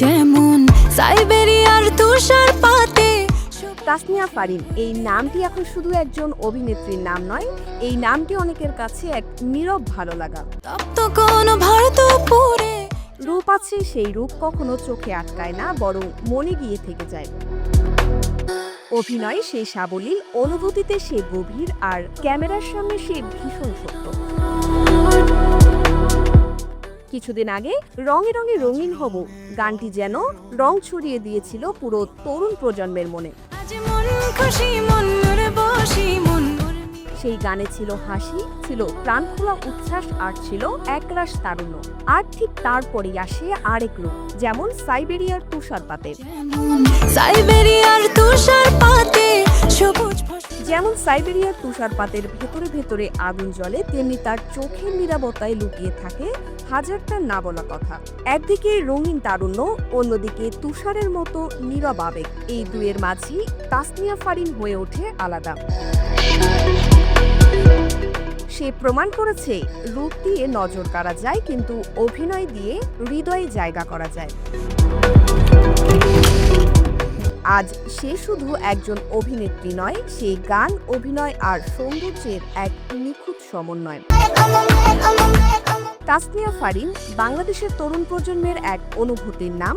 যেমন সাইবেরিয়ার তুষার পাতে। তাসনিয়া ফারিন এই নামটি এখন শুধু একজন অভিনেত্রীর নাম নয় এই নামটি অনেকের কাছে এক নীরব ভালো লাগা তপ্ত কোন ভারতপুরে। রূপ আছে সেই রূপ কখনো চোখে আটকায় না বরং মনে গিয়ে থেকে যায়। অভিনয় সে সাবলীল অনুভূতিতে সে গভীর আর ক্যামেরার সামনে সে ভীষণ সত্য। কিছুদিন আগে রঙে রঙে রঙিন হব। গানটি যেন রং ছড়িয়ে দিয়েছিল পুরো তরুণ প্রজন্মের মনে। সেই গানে ছিল হাসি ছিল প্রাণখোলা উচ্ছ্বাস আর ছিল একরাশ তারুণ্য। আর ঠিক তারপরেই আসে আরেক রূপ যেমন সাইবেরিয়ার তুষারপাতের। সাইবেরিয়ার তুষার সাইবেরিয়ার তুষারপাতের ভেতরে ভেতরে আগুন জ্বলে, তেমনি তার চোখের নিরাপত্তায় লুকিয়ে থাকে হাজারটা না বলা কথা। একদিকে রঙিন তারুণ্য, অন্যদিকে তুষারের মতো নীরব আবেগ। এই দুয়ের মাঝেই তাসনিয়া ফারিন হয়ে ওঠে আলাদা। সে প্রমাণ করেছে, রূপ দিয়ে নজর কাড়া যায়, কিন্তু অভিনয় দিয়ে হৃদয়ে জায়গা করা যায়। আজ সে শুধু একজন অভিনেত্রী নয়, সে গান, অভিনয় আর সৌন্দর্যের এক নিখুঁত সমন্বয়। তাসনিয়া ফারিন বাংলাদেশের তরুণ প্রজন্মের এক অনুভূতির নাম।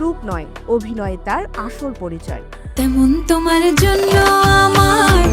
রূপ নয়, অভিনয় তার আসল পরিচয়। তেমন তোমার জন্য আমার